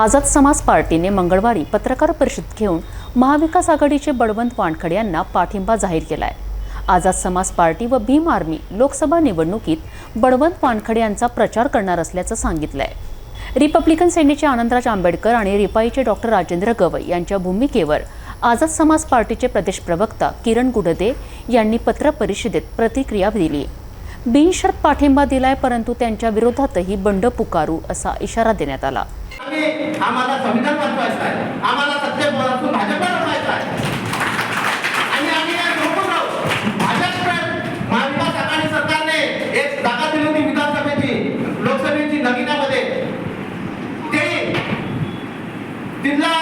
आझाद समाज पार्टीने मंगळवारी पत्रकार परिषद घेऊन महाविकास आघाडीचे बळवंत वानखडे यांना पाठिंबा जाहीर केलाय. आझाद समाज पार्टी व भीम आर्मी लोकसभा निवडणुकीत बळवंत वानखडे यांचा प्रचार करणार असल्याचं सांगितलंय. रिपब्लिकन सेनेचे आनंदराज आंबेडकर आणि रिपाईचे डॉक्टर राजेंद्र गवई यांच्या भूमिकेवर आझाद समाज पार्टीचे प्रदेश प्रवक्ता किरण गुडदे यांनी पत्रपरिषदेत प्रतिक्रिया दिली. बिनशर्त पाठिंबा दिलाय परंतु त्यांच्या विरोधातही बंड पुकारू असा इशारा देण्यात आला. आम्हाला संविधान वाचवायचं आहे. आम्हाला सत्तेपासून भाजपला वाचवायचं आहे. आणि आम्ही या राहू भाजप महाविकास आघाडी सरकारने एक जागा दिली होती विधानसभेची लोकसभेची नगिनामध्ये. ते तिथला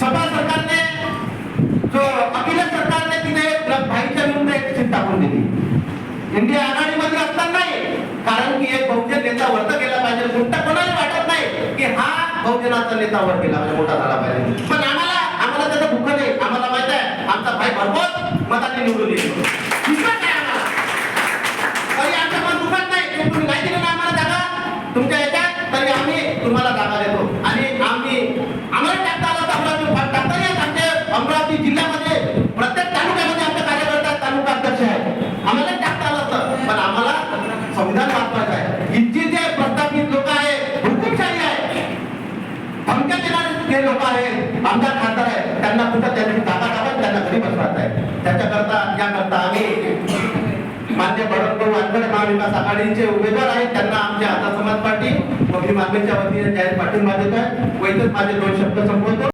सभा सरकारने जो अखिलेश सरकारने तिथे भाईच्या विरुद्ध एक सीट टाकून दिली. इंडिया आघाडीमध्ये असतानाही कारण की एक बहुजन नेता वर्त केला पाहिजे मोठा कोणाला वाटत नाही की हा नेता वर केला पाहिजे मोठा झाला पाहिजे पण आम्हाला आम्हाला त्याचं दुःख नाही. आम्हाला माहीत आहे आमचा भाई भरपूर मताने निवडून येईल विश्वास नाही दिलं ना आम्हाला जागा. तुमच्या याच्यात तरी आम्ही तुम्हाला जागा देतो. आणि आम्ही आम्हाला टाकता आला अमरावती भाग टाकता नाही. आमच्या अमरावती जिल्ह्यामध्ये प्रत्येक तालुक्यामध्ये आमच्या कार्यकर्ता तालुका अध्यक्ष आहे आम्हाला टाकता आलं असतं पण आम्हाला संविधान जे लोक आहेत. आमदार खासदार आहेत. त्यांना कुठं त्यांनी ताकद आपण त्यांना घरी बसवत आहे. त्याच्याकरता याकरता आम्ही मान्य बळवंत वानकडे महाविकास आघाडीचे उमेदवार आहेत. त्यांना आमच्या आता समाज पार्टी. व मी मागणीच्या वतीने जाहीर पाठिंबा देत आहे व माझे दोन शब्द संपवतो.